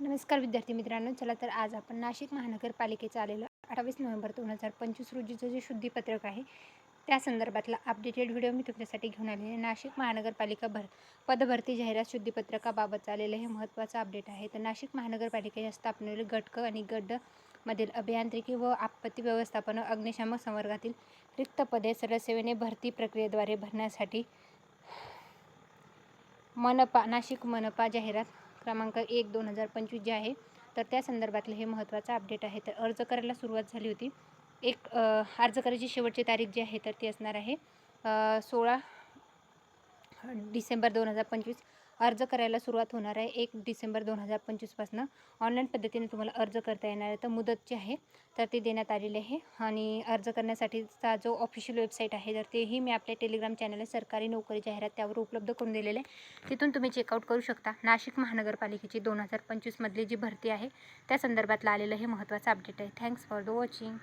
नमस्कार विद्यार्थी मित्रांनो चला तर आज आपण नाशिक महानगरपालिकेचं आलेलं अठ्ठावीस नोव्हेंबर दोन हजार पंचवीस रोजीचं जे शुद्धीपत्रक आहे त्या संदर्भातला अपडेटेड व्हिडिओ मी तुमच्यासाठी घेऊन आलेले नाशिक महानगरपालिका भर पदभरती जाहिरात शुद्धीपत्रकाबाबत आलेलं हे महत्त्वाचं अपडेट आहे. तर नाशिक महानगरपालिकेच्या स्थापनेतील गटक आणि गड मधील अभियांत्रिकी व आपत्ती व्यवस्थापन अग्निशामक संवर्गातील रिक्त पदे सरसेवेने भरती प्रक्रियेद्वारे भरण्यासाठी मनपा नाशिक मनपा जाहिरात क्रमांक एक दोन हजार पंचवीस जे आहे तर त्या संदर्भातलं हे महत्त्वाचं अपडेट आहे. तर अर्ज करायला सुरुवात झाली होती. एक अर्ज करायची शेवटची तारीख जी आहे तर ती असणार आहे सोळा डिसेंबर दोन हजार पंचवीस. अर्ज करायला सुरुवात होणार आहे एक डिसेंबर दोन हजार पंचवीसपासनं ऑनलाईन पद्धतीने तुम्हाला अर्ज करता येणार आहे. तर मुदत जी आहे तर ती देण्यात आलेली आहे. आणि अर्ज करण्यासाठीचा जो ऑफिशियल वेबसाईट आहे तर तेही मी आपल्या टेलिग्राम चॅनल सरकारी नोकरी जाहिरात त्यावर उपलब्ध करून दिलेले आहे. तिथून तुम्ही चेकआउट करू शकता. नाशिक महानगरपालिकेची दोन हजार पंचवीसमधली जी भरती आहे त्या संदर्भातला आलेलं हे महत्त्वाचं अपडेट आहे. Thanks for the watching